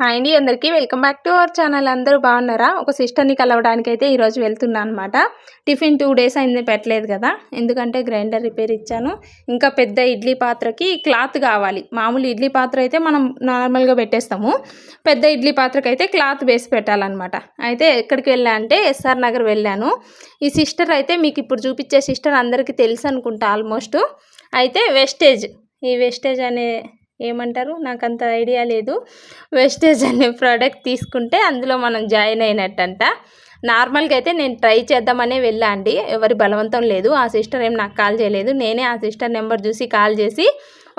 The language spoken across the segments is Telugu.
హాయ్ అండి అందరికీ welcome back to our channel. అందరూ బాగున్నారా? ఒక సిస్టర్ని కలవడానికి అయితే ఈరోజు వెళ్తున్నాను అనమాట టిఫిన్ టూ డేస్ అయింది పెట్టలేదు కదా. ఎందుకంటే గ్రైండర్ రిపేర్ ఇచ్చాను. ఇంకా పెద్ద ఇడ్లీ పాత్రకి క్లాత్ కావాలి. మామూలు ఇడ్లీ పాత్ర అయితే మనం నార్మల్గా పెట్టేస్తాము. పెద్ద ఇడ్లీ పాత్రకి అయితే క్లాత్ వేసి పెట్టాలన్నమాట. అయితే ఎక్కడికి వెళ్ళా అంటే ఎస్ఆర్ నగర్ వెళ్ళాను. ఈ సిస్టర్ అయితే మీకు ఇప్పుడు చూపించే సిస్టర్ అందరికీ తెలుసు అనుకుంటా ఆల్మోస్ట్. అయితే వెస్టేజ్. ఈ వెస్టేజ్ అనే ఏమంటారు? నాకు అంత ఐడియా లేదు. వెస్టేజ్ అనే ప్రోడక్ట్ తీసుకుంటే అందులో మనం జాయిన్ అయినట్టంట. నార్మల్గా అయితే నేను ట్రై చేద్దామనే వెళ్ళా అండి. ఎవరి బలవంతం లేదు. ఆ సిస్టర్ ఏం నాకు కాల్ చేయలేదు. నేనే ఆ సిస్టర్ నెంబర్ చూసి కాల్ చేసి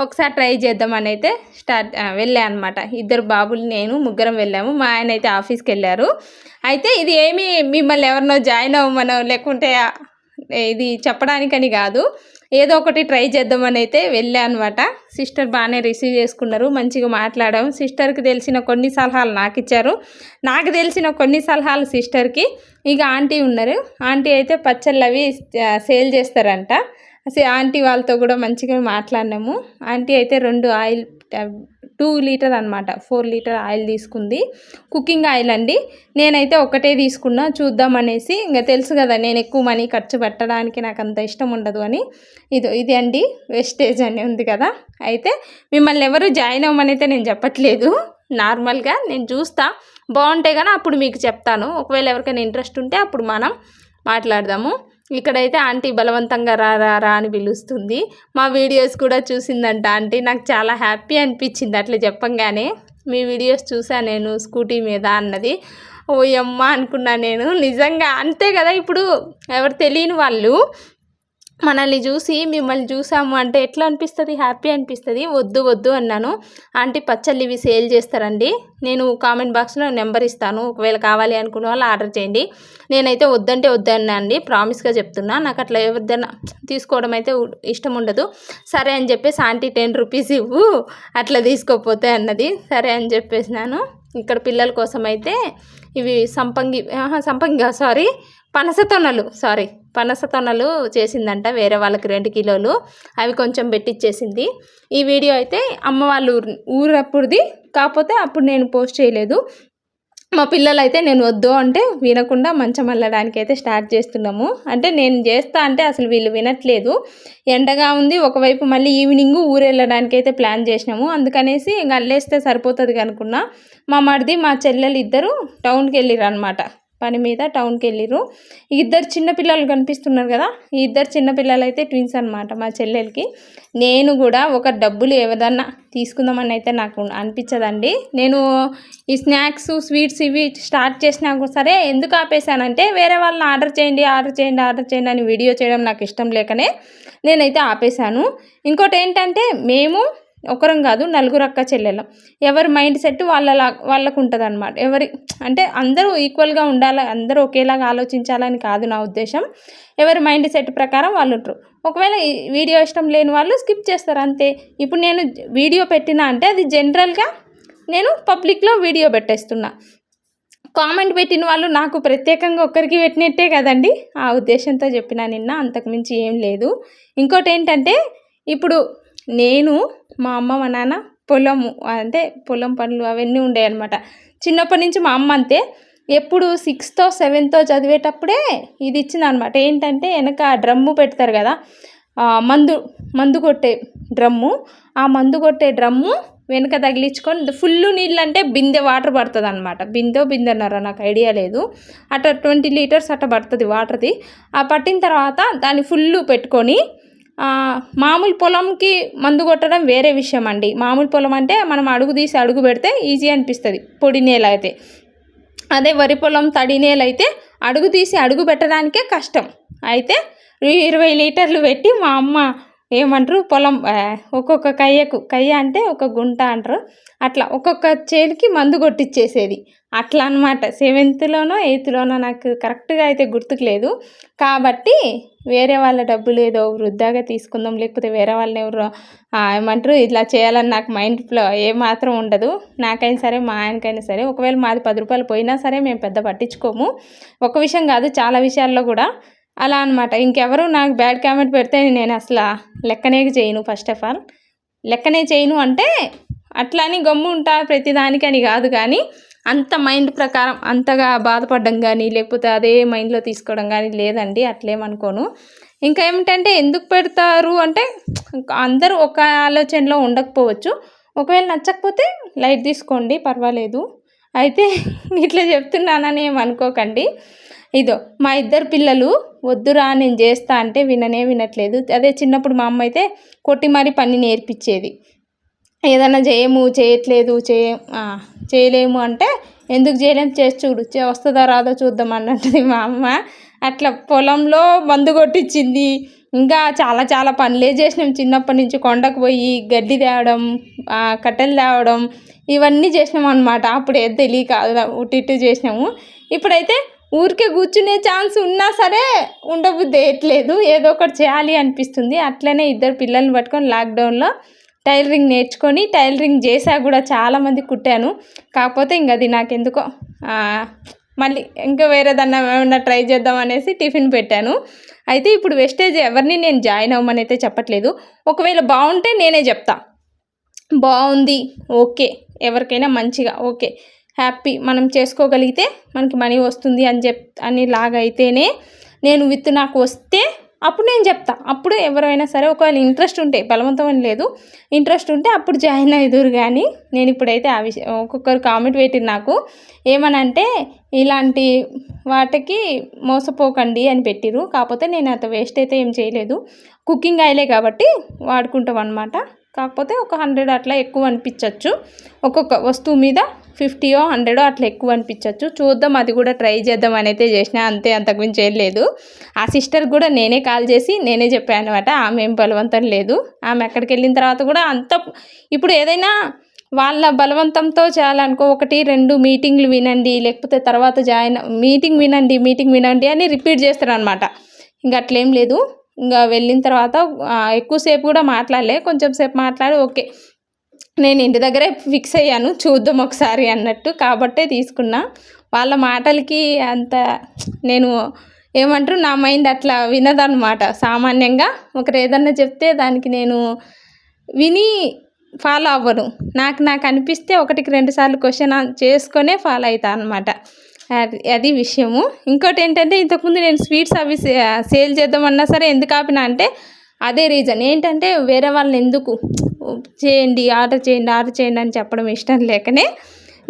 ఒకసారి ట్రై చేద్దామని అయితే స్టార్ట్ వెళ్ళా అనమాట ఇద్దరు బాబులు నేను ముగ్గురం వెళ్ళాము. మా ఆయన అయితే ఆఫీస్కి వెళ్ళారు. అయితే ఇది ఏమి మిమ్మల్ని ఎవరినో జాయిన్ అవ్వమనో లేకుంటే ఇది చెప్పడానికని కాదు. ఏదో ఒకటి ట్రై చేద్దామని అయితే వెళ్ళా అనమాట సిస్టర్ బాగానే రిసీవ్ చేసుకున్నారు మంచిగా మాట్లాడాము. సిస్టర్కి తెలిసిన కొన్ని సలహాలు నాకు ఇచ్చారు. నాకు తెలిసిన కొన్ని సలహాలు సిస్టర్కి. ఇక ఆంటీ ఉన్నారు. ఆంటీ అయితే పచ్చళ్ళు అవి సేల్ చేస్తారంట. ఆంటీ వాళ్ళతో కూడా మంచిగా మాట్లాడినాము. ఆంటీ అయితే రెండు ఆయిల్ టూ లీటర్ అనమాట ఫోర్ లీటర్ ఆయిల్ తీసుకుంది. కుకింగ్ ఆయిల్ అండి. నేనైతే ఒకటే తీసుకున్నా చూద్దాం అనేసి. ఇంకా తెలుసు కదా నేను ఎక్కువ మనీ ఖర్చు పెట్టడానికి నాకు అంత ఇష్టం ఉండదు అని. ఇది ఇది అండి వేస్టేజ్ అని ఉంది కదా. అయితే మిమ్మల్ని ఎవరు జాయిన్ అవ్వమనైతే నేను చెప్పట్లేదు. నార్మల్గా నేను చూస్తా. బాగుంటే కానీ అప్పుడు మీకు చెప్తాను. ఒకవేళ ఎవరికైనా ఇంట్రెస్ట్ ఉంటే అప్పుడు మనం మాట్లాడదాము. ఇక్కడైతే ఆంటీ బలవంతంగా రా రా రా అని పిలుస్తుంది. మా వీడియోస్ కూడా చూసిందంట ఆంటీ. నాకు చాలా హ్యాపీ అనిపించింది అట్లా చెప్పంగానే. మీ వీడియోస్ చూసా నేను స్కూటీ మీద అన్నది. ఓ అమ్మ అనుకున్నా నేను. నిజంగా అంతే కదా ఇప్పుడు ఎవరు తెలియని వాళ్ళు. మనల్ని చూసి మిమ్మల్ని చూసాము అంటే ఎట్లా అనిపిస్తుంది? హ్యాపీ అనిపిస్తుంది? వద్దు వద్దు అన్నాను. ఆంటీ పచ్చళ్ళు ఇవి సేల్ చేస్తారండి. నేను కామెంట్ బాక్స్లో నెంబర్ ఇస్తాను. ఒకవేళ కావాలి అనుకున్న వాళ్ళు ఆర్డర్ చేయండి. నేనైతే వద్దంటే వద్దన్నా అండి. ప్రామిస్గా చెప్తున్నా. నాకు అట్లా ఎవరిదైనా తీసుకోవడం అయితే ఇష్టం ఉండదు. సరే అని చెప్పేసి ఆంటీ టెన్ రూపీస్ ఇవ్వు. అట్లా తీసుకోపోతే అన్నది. సరే అని చెప్పేసినాను. ఇక్కడ పిల్లల కోసం అయితే ఇవి సంపంగి సంపంగి సారీ. పనస తొనలు సారీ. పనస తొనలు చేసిందంట వేరే వాళ్ళకి రెండు కిలోలు. అవి కొంచెం పెట్టిచ్చేసింది. ఈ వీడియో అయితే అమ్మ వాళ్ళు ఊరు ఊరప్పుడుది కాకపోతే అప్పుడు నేను పోస్ట్ చేయలేదు. మా పిల్లలు అయితే నేను వద్దు అంటే వినకుండా మంచం అల్లడానికి అయితే స్టార్ట్ చేస్తున్నాము. అంటే నేను చేస్తా అంటే అసలు వీళ్ళు వినట్లేదు. ఎండగా ఉంది ఒకవైపు మళ్ళీ ఈవినింగ్ ఊరు వెళ్ళడానికి అయితే ప్లాన్ చేసినాము. అందుకనేసి ఇంక అల్లేస్తే సరిపోతుంది అనుకున్నా. మా మడిది మా చెల్లెలు ఇద్దరు టౌన్కి వెళ్ళిరు అనమాట పని మీద టౌన్కి వెళ్ళిరు ఇద్దరు చిన్నపిల్లలు కనిపిస్తున్నారు కదా ఈ ఇద్దరు చిన్నపిల్లలు అయితే ట్విన్స్ అనమాట మా చెల్లెలకి. నేను కూడా ఒక డబ్బులు ఏదన్నా తీసుకుందామని అయితే నాకు అనిపించదండి. నేను ఈ స్నాక్స్ స్వీట్స్ ఇవి స్టార్ట్ చేసినా సరే ఎందుకు ఆపేసానంటే వేరే వాళ్ళని ఆర్డర్ చేయండి ఆర్డర్ చేయండి ఆర్డర్ చేయండి అని వీడియో చేయడం నాకు ఇష్టం లేకనే నేనైతే ఆపేశాను. ఇంకోటి ఏంటంటే మేము ఒకరం కాదు నలుగురు అక్క చెల్లెళ్ళం. ఎవరి మైండ్ సెట్ వాళ్ళలా వాళ్ళకు ఉంటుంది అనమాట ఎవరి అంటే అందరూ ఈక్వల్గా ఉండాలి అందరూ ఒకేలాగా ఆలోచించాలని కాదు నా ఉద్దేశం. ఎవరి మైండ్ సెట్ ప్రకారం వాళ్ళు ఉంటారు ఒకవేళ వీడియో ఇష్టం లేని వాళ్ళు స్కిప్ చేస్తారు అంతే. ఇప్పుడు నేను వీడియో పెట్టినా అంటే అది జనరల్గా నేను పబ్లిక్లో వీడియో పెట్టేస్తున్నా. కామెంట్ పెట్టిన వాళ్ళు నాకు ప్రత్యేకంగా ఒక్కరికి పెట్టినట్టే కదండి? ఆ ఉద్దేశంతో చెప్పిన నిన్న అంతకుమించి ఏం లేదు. ఇంకోటి ఏంటంటే ఇప్పుడు నేను మా అమ్మ మా నాన్న పొలము అంటే పొలం పనులు అవన్నీ ఉండేవి అనమాట చిన్నప్పటి నుంచి మా అమ్మ అంతే. ఎప్పుడు సిక్స్తో సెవెన్తో చదివేటప్పుడే ఇది ఇచ్చింది అనమాట ఏంటంటే వెనక డ్రమ్ము పెడతారు కదా మందు మందు కొట్టే డ్రమ్ము. ఆ మందు కొట్టే డ్రమ్ము వెనక తగిలించుకొని ఫుల్ నీళ్ళు అంటే బిందె వాటర్ పడుతుంది అనమాట బిందో బిందెన్నారా నాకు ఐడియా లేదు. అట్లా ట్వంటీ లీటర్స్ అట్లా పడుతుంది వాటర్ది. ఆ పట్టిన తర్వాత దాన్ని ఫుల్ పెట్టుకొని మామూలు పొలంకి మందు కొట్టడం వేరే విషయం అండి. మామూలు పొలం అంటే మనం అడుగు తీసి అడుగు పెడితే ఈజీ అనిపిస్తుంది పొడి నేల అయితే. అదే వరి పొలం తడి నేల అయితే అడుగు తీసి అడుగు పెట్టడానికే కష్టం. అయితే ఇరవై లీటర్లు పెట్టి మా అమ్మ ఏమంటారు పొలం ఒక్కొక్క కయ్యకు కయ్య అంటే ఒక గుంట అంటారు. అట్లా ఒక్కొక్క చేతికి మందు కొట్టించేసేది అట్లా అనమాట సెవెంత్లోనో ఎయిత్లోనో నాకు కరెక్ట్గా అయితే గుర్తుకు లేదు. కాబట్టి వేరే వాళ్ళ డబ్బులు ఏదో వృద్ధాగా తీసుకుందాం లేకపోతే వేరే వాళ్ళని ఎవరు ఏమంటారు ఇట్లా చేయాలని నాకు మైండ్లో ఏమాత్రం ఉండదు. నాకైనా సరే మా ఆయనకైనా సరే ఒకవేళ మాది పది రూపాయలు పోయినా సరే మేము పెద్ద పట్టించుకోము. ఒక విషయం కాదు చాలా విషయాల్లో కూడా అలా అనమాట. ఇంకెవరు నాకు బ్యాడ్ కామెంట్ పెడితే నేను అసలు లెక్కనే చేయను ఫస్ట్ ఆఫ్ ఆల్. లెక్కనే చేయను అంటే అట్లా అని గమ్ము ఉంటా ప్రతిదానికి అని కాదు కానీ అంత మైండ్ ప్రకారం అంతగా బాధపడడం కానీ లేకపోతే అదే మైండ్లో తీసుకోవడం కానీ లేదండి. అట్లేమనుకోను. ఇంకా ఏమిటంటే ఎందుకు పెడతారు అంటే అందరూ ఒక ఆలోచనలో ఉండకపోవచ్చు. ఒకవేళ నచ్చకపోతే లైట్ తీసుకోండి పర్వాలేదు. అయితే ఇట్లా చెప్తున్నానని ఏమనుకోకండి. ఇదో మా ఇద్దరు పిల్లలు వద్దురా నేను చేస్తా అంటే విననే వినట్లేదు. అదే చిన్నప్పుడు మా అమ్మ అయితే కొట్టి మరీ పని నేర్పించేది. ఏదైనా చేయము చేయట్లేదు చేయ చేయలేము అంటే ఎందుకు చేయలేము చేసి చూడు వస్తుందా రాదో చూద్దాం అన్నట్టు మా అమ్మ. అట్లా పొలంలో మందు కొట్టించింది. ఇంకా చాలా చాలా పనులే చేసినాం. చిన్నప్పటి నుంచి కొండకు పోయి గడ్డి తేవడం కట్టెలు తేవడం ఇవన్నీ చేసినాం అనమాట అప్పుడు ఏది తెలియక ఉట్టి ఇటు చేసినాము. ఇప్పుడైతే ఊరికే కూర్చునే ఛాన్స్ ఉన్నా సరే ఉండబుద్ధి వేయట్లేదు ఏదో ఒకటి చేయాలి అనిపిస్తుంది. అట్లనే ఇద్దరు పిల్లల్ని పట్టుకొని లాక్డౌన్లో టైలరింగ్ నేర్చుకొని టైలరింగ్ చేసా కూడా చాలామంది కుట్టాను. కాకపోతే ఇంక అది నాకెందుకో మళ్ళీ ఇంకా వేరే దాన్ని ఏమైనా ట్రై చేద్దాం అనేసి టిఫిన్ పెట్టాను. అయితే ఇప్పుడు వెస్టేజ్ ఎవరిని నేను జాయిన్ అవ్వమని అయితే చెప్పట్లేదు. ఒకవేళ బాగుంటే నేనే చెప్తా. బాగుంది ఓకే. ఎవరికైనా మంచిగా ఓకే. హ్యాపీ మనం చేసుకోగలిగితే మనకి మనీ వస్తుంది అని చెప్ అని లాగైతేనే నేను విత్ నాకు వస్తే అప్పుడు నేను చెప్తా. అప్పుడు ఎవరైనా సరే ఒకవేళ ఇంట్రెస్ట్ ఉంటే బలవంతం అని లేదు ఇంట్రెస్ట్ ఉంటే అప్పుడు జాయిన్ అయిదురు కానీ నేను ఇప్పుడైతే ఆ విషయం ఒక్కొక్కరు కామెంట్ పెట్టింది నాకు ఏమనంటే ఇలాంటి వాటికి మోసపోకండి అని పెట్టిరు. కాకపోతే నేను అంత వేస్ట్ అయితే ఏం చేయలేదు. కుకింగ్ ఆయిలే కాబట్టి వాడుకుంటాం అనమాట కాకపోతే ఒక హండ్రెడ్ అట్లా ఎక్కువ అనిపించవచ్చు ఒక్కొక్క వస్తువు మీద ఫిఫ్టీయో హండ్రెడో అట్లా ఎక్కువ అనిపించవచ్చు చూద్దాం అది కూడా ట్రై చేద్దాం అని అయితే చేసిన. అంతే అంతకుమించి ఏం లేదు. ఆ సిస్టర్ కూడా నేనే కాల్ చేసి నేనే చెప్పాను అనమాట ఆమె ఏం బలవంతం లేదు. ఆమె అక్కడికి వెళ్ళిన తర్వాత కూడా అంత ఇప్పుడు ఏదైనా వాళ్ళ బలవంతంతో చేయాలనుకో ఒకటి రెండు మీటింగ్లు వినండి లేకపోతే తర్వాత జాయిన్ మీటింగ్ వినండి మీటింగ్ వినండి అని రిపీట్ చేస్తారు అనమాట ఇంకా అట్లేం లేదు. ఇంకా వెళ్ళిన తర్వాత ఎక్కువసేపు కూడా మాట్లాడలే. కొంచెం సేపు మాట్లాడి ఓకే. నేను ఇంటి దగ్గరే ఫిక్స్ అయ్యాను. చూద్దాం ఒకసారి అన్నట్టు కాబట్టే తీసుకున్నా. వాళ్ళ మాటలకి అంత నేను ఏమంటారు నా మైండ్ అట్లా వినదన్నమాట. సామాన్యంగా ఒకరు ఏదన్నా చెప్తే దానికి నేను విని ఫాలో అవ్వను. నాకు నాకు అనిపిస్తే ఒకటికి రెండు సార్లు క్వశ్చన్ చేసుకొనే ఫాలో అవుతాను అనమాట అది విషయము. ఇంకోటి ఏంటంటే ఇంతకుముందు నేను స్వీట్స్ అవి సేల్ చేద్దామన్నా సరే ఎందుకు ఆపినా అంటే అదే రీజన్. ఏంటంటే వేరే వాళ్ళని ఎందుకు చేయండి ఆర్డర్ చేయండి ఆర్డర్ చేయండి అని చెప్పడం ఇష్టం లేకనే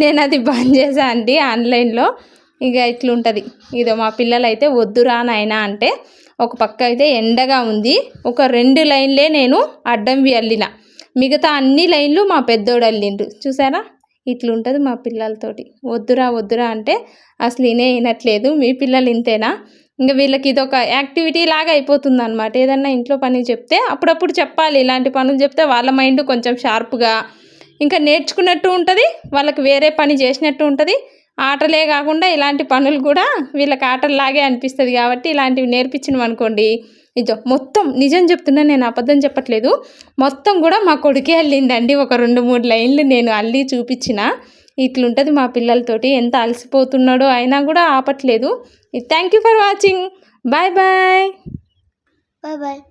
నేను అది బంద్ చేశాను అండి ఆన్లైన్లో. ఇక ఇట్లుంటుంది. ఇదో మా పిల్లలు అయితే వద్దురా నాయన అంటే ఒక పక్క అయితే ఎండగా ఉంది. ఒక రెండు లైన్లే నేను అడ్డం అల్లిన మిగతా అన్ని లైన్లు మా పెద్దోడు అల్లిండు. చూసారా ఇట్లుంటుంది మా పిల్లలతోటి. వద్దురా వద్దురా అంటే అసలు ఇనే వినట్లేదు. మీ పిల్లలు ఇంతేనా? ఇంకా వీళ్ళకి ఇది ఒక యాక్టివిటీ లాగా అయిపోతుంది అనమాట ఏదన్నా ఇంట్లో పని చెప్తే అప్పుడప్పుడు చెప్పాలి. ఇలాంటి పనులు చెప్తే వాళ్ళ మైండ్ కొంచెం షార్ప్గా ఇంకా నేర్చుకున్నట్టు ఉంటుంది. వాళ్ళకి వేరే పని చేసినట్టు ఉంటుంది. ఆటలే కాకుండా ఇలాంటి పనులు కూడా వీళ్ళకి ఆటల్లాగే అనిపిస్తుంది కాబట్టి ఇలాంటివి నేర్పించినాం అనుకోండి. ఇదో మొత్తం నిజం చెప్తున్నా నేను అబద్ధం చెప్పట్లేదు. మొత్తం కూడా మా కొడుకే అల్లిందండి ఒక రెండు మూడు లైన్లు నేను అల్లి చూపించిన. ఇట్లుంటుంది మా పిల్లలతోటి. ఎంత అలసిపోతున్నాడో అయినా కూడా ఆపట్లేదు. Thank you for watching bye bye bye bye